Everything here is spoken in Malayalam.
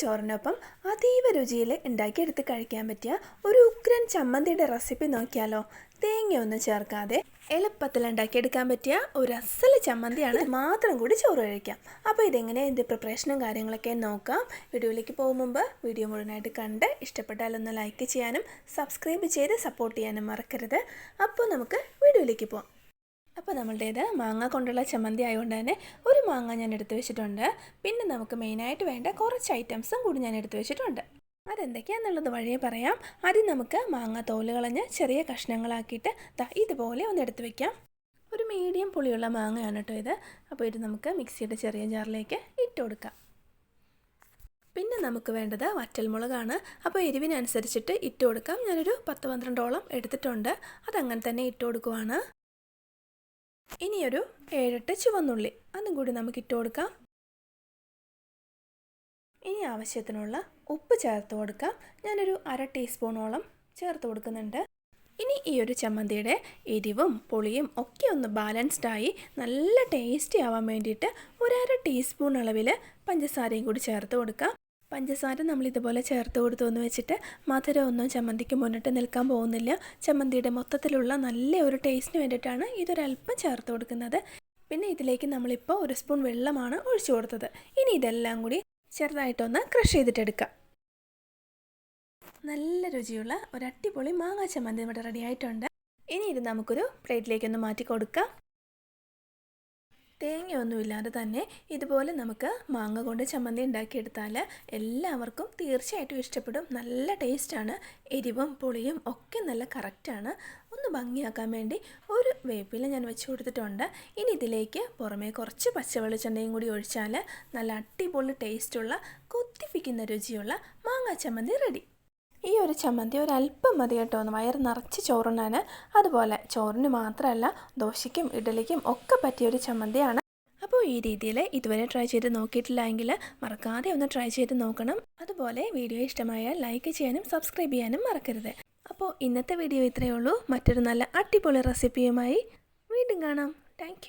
ചോറിനൊപ്പം അതീവ രുചിയിൽ ഉണ്ടാക്കിയെടുത്ത് കഴിക്കാൻ പറ്റിയ ഒരു ഉഗ്രൻ ചമ്മന്തിയുടെ റെസിപ്പി നോക്കിയാലോ. തേങ്ങയൊന്നും ചേർക്കാതെ എളുപ്പത്തിൽ ഉണ്ടാക്കിയെടുക്കാൻ പറ്റിയ ഒരു അസൽ ചമ്മന്തിയാണ് മാത്രം കൂടി ചോറ് കഴിക്കാം. അപ്പോൾ ഇതെങ്ങനെ ഇതിന്റെ പ്രിപ്പറേഷനും കാര്യങ്ങളൊക്കെ നോക്കാം. വീഡിയോയിലേക്ക് പോകും മുമ്പ് വീഡിയോ മുഴുവനായിട്ട് കണ്ട് ഇഷ്ടപ്പെട്ടാലൊന്ന് ലൈക്ക് ചെയ്യാനും സബ്സ്ക്രൈബ് ചെയ്ത് സപ്പോർട്ട് ചെയ്യാനും മറക്കരുത്. അപ്പോൾ നമുക്ക് വീഡിയോയിലേക്ക് പോകാം അപ്പോൾ നമ്മളുടേത് മാങ്ങ കൊണ്ടുള്ള ചമ്മന്തി ആയതുകൊണ്ട് തന്നെ ഒരു മാങ്ങ ഞാൻ എടുത്തു വെച്ചിട്ടുണ്ട്. പിന്നെ നമുക്ക് മെയിനായിട്ട് വേണ്ട കുറച്ച് ഐറ്റംസും കൂടി ഞാൻ എടുത്തു വെച്ചിട്ടുണ്ട്. അതെന്തൊക്കെയാണെന്നുള്ളത് വഴിയെ പറയാം. ആദ്യം നമുക്ക് മാങ്ങ തോൽ കളഞ്ഞ് ചെറിയ കഷ്ണങ്ങളാക്കിയിട്ട് ഇതുപോലെ ഒന്ന് എടുത്തു വെക്കാം. ഒരു മീഡിയം പുളിയുള്ള മാങ്ങയാണ് കേട്ടോ ഇത്. അപ്പോൾ ഇത് നമുക്ക് മിക്സിയുടെ ചെറിയ ജാറിലേക്ക് ഇട്ട് കൊടുക്കാം. പിന്നെ നമുക്ക് വേണ്ടത് വറ്റൽമുളകാണ്. അപ്പോൾ എരിവിനനുസരിച്ചിട്ട് ഇട്ട് കൊടുക്കാം. ഞാനൊരു പത്ത് പന്ത്രണ്ടോളം എടുത്തിട്ടുണ്ട്. അതങ്ങനെ തന്നെ ഇട്ട് കൊടുക്കുവാണ്. ഇനിയൊരു ഏഴെട്ട് ചുവന്നുള്ളി. അതും കൂടി നമുക്ക് ഇട്ട് കൊടുക്കാം. ഇനി ആവശ്യത്തിനുള്ള ഉപ്പ് ചേർത്ത് കൊടുക്കാം. ഞാനൊരു അര ടീസ്പൂണോളം ചേർത്ത് കൊടുക്കുന്നുണ്ട്. ഇനി ഈ ഒരു ചമ്മന്തിയുടെ എരിവും പുളിയും ഒക്കെ ഒന്ന് ബാലൻസ്ഡ് ആയി നല്ല ടേസ്റ്റി ആവാൻ വേണ്ടിയിട്ട് ഒരര ടീസ്പൂൺ അളവിൽ പഞ്ചസാരയും കൂടി ചേർത്ത് കൊടുക്കാം. പഞ്ചസാര നമ്മൾ ഇതുപോലെ ചേർത്ത് കൊടുത്തു എന്ന് വെച്ചിട്ട് മധുരമൊന്നും ചമ്മന്തിക്ക് മുന്നിട്ട് നിൽക്കാൻ പോകുന്നില്ല. ചമ്മന്തിയുടെ മൊത്തത്തിലുള്ള നല്ല ഒരു ടേസ്റ്റിന് വേണ്ടിയിട്ടാണ് ഇതൊരല്പം ചേർത്ത് കൊടുക്കുന്നത്. പിന്നെ ഇതിലേക്ക് നമ്മളിപ്പോൾ ഒരു സ്പൂൺ വെള്ളമാണ് ഒഴിച്ചു കൊടുത്തത്. ഇനി ഇതെല്ലാം കൂടി ചെറുതായിട്ടൊന്ന് ക്രഷ് ചെയ്തിട്ടെടുക്കാം. നല്ല രുചിയുള്ള ഒരു അടിപൊളി മാങ്ങാ ചമ്മന്തി ഇവിടെ റെഡി ആയിട്ടുണ്ട്. ഇനി ഇത് നമുക്കൊരു പ്ലേറ്റിലേക്കൊന്ന് മാറ്റി കൊടുക്കാം. തേങ്ങയൊന്നുമില്ലാതെ തന്നെ ഇതുപോലെ നമുക്ക് മാങ്ങ കൊണ്ട് ചമ്മന്തി ഉണ്ടാക്കിയെടുത്താൽ എല്ലാവർക്കും തീർച്ചയായിട്ടും ഇഷ്ടപ്പെടും. നല്ല ടേസ്റ്റാണ്. എരിവും പുളിയും ഒക്കെ നല്ല കറക്റ്റാണ്. ഒന്ന് ഭംഗിയാക്കാൻ വേണ്ടി ഒരു വേപ്പില ഞാൻ വെച്ച് കൊടുത്തിട്ടുണ്ട്. ഇനി ഇതിലേക്ക് പുറമേ കുറച്ച് പച്ചവെളിച്ചെണ്ണയും കൂടി ഒഴിച്ചാൽ നല്ല അടിപൊളി ടേസ്റ്റുള്ള കൊത്തിപ്പിക്കുന്ന രുചിയുള്ള മാങ്ങ ചമ്മന്തി റെഡി ഈ ഒരു ചമ്മന്തി ഒരല്പം മതി കേട്ടോ. ഒന്ന് വയറ് നിറച്ച് ചോറുണ്ണാൻ. അതുപോലെ ചോറിന് മാത്രമല്ല ദോശയ്ക്കും ഇഡലിക്കും ഒക്കെ പറ്റിയ ഒരു ചമ്മന്തിയാണ്. അപ്പോൾ ഈ രീതിയിൽ ഇതുവരെ ട്രൈ ചെയ്ത് നോക്കിയിട്ടില്ല എങ്കിൽ മറക്കാതെ ഒന്ന് ട്രൈ ചെയ്ത് നോക്കണം. അതുപോലെ വീഡിയോ ഇഷ്ടമായാൽ ലൈക്ക് ചെയ്യാനും സബ്സ്ക്രൈബ് ചെയ്യാനും മറക്കരുത്. അപ്പോൾ ഇന്നത്തെ വീഡിയോ ഇത്രയേ ഉള്ളൂ. മറ്റൊരു നല്ല അടിപൊളി റെസിപ്പിയുമായി വീണ്ടും കാണാം. താങ്ക്